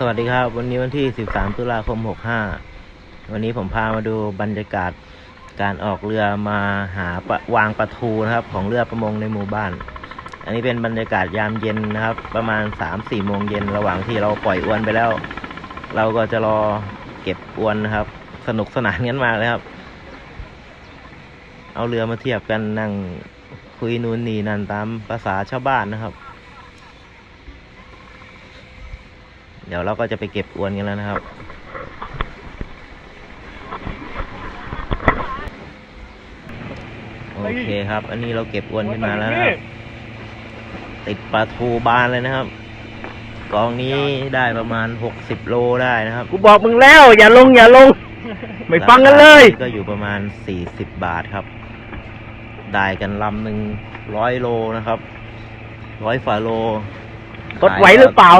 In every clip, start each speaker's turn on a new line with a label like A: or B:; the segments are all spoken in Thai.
A: สวัสดีครับ วันนี้วันที่ 13 ตุลาคม 65 วันนี้ผมพามาดูบรรยากาศการออกเรือมาหาปะวางประทูนะครับ ของเรือประมงในหมู่บ้าน อันนี้เป็นบรรยากาศยามเย็นนะครับ ประมาณ 3-4 โมงเย็นระหว่างที่เราปล่อยอวนไปแล้ว เราก็จะรอเก็บอวนนะครับ สนุกสนานกันมากเลยครับ เอาเรือมาเทียบกันนั่งคุยนู่นนี่นั่นตามภาษาชาวบ้านนะครับ เดี๋ยวเราก็จะไปเก็บอวนกันแล้วนะครับโอเคครับ อันนี้เราเก็บอวนขึ้นมาแล้วนะครับติดปลาทูบานเลยนะครับ กองนี้ได้ประมาณหกสิบโลได้นะครับ
B: กูบอกมึงแล้ว อย่าลงอย่าลง ไม่ฟังกันเลย
A: ราคาก็อยู่ประมาณสี่สิบบาทครับ ได้กันลำหนึ่งร้อยโลนะครับร้อยฝ่าโล
B: รถไหวหรือเปล่า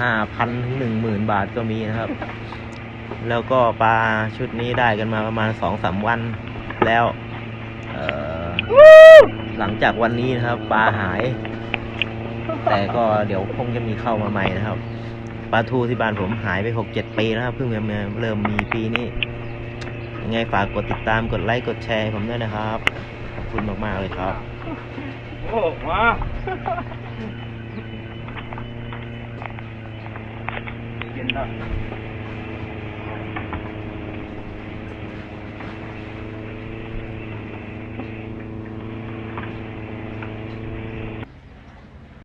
A: ห้าพันถึงหนึ่งหมื่นบาทก็มีนะครับ แล้วก็ปลาชุดนี้ได้กันมาประมาณสองสามวันแล้วเอ่อหลังจากวันนี้นะครับปลาหาย แต่ก็เดี๋ยวคงจะมีเข้ามาใหม่นะครับปลาทูที่บ้านผมหายไปหกเจ็ดปีแล้วครับเพิ่งจะมาเริ่มมีปีนี้ยังไงฝากกดติดตามกดไลค์กดแชร์ให้ผมด้วยนะครับ ขอบคุณมาก ๆ เลยครับ
B: โอ้มา เย็นนะ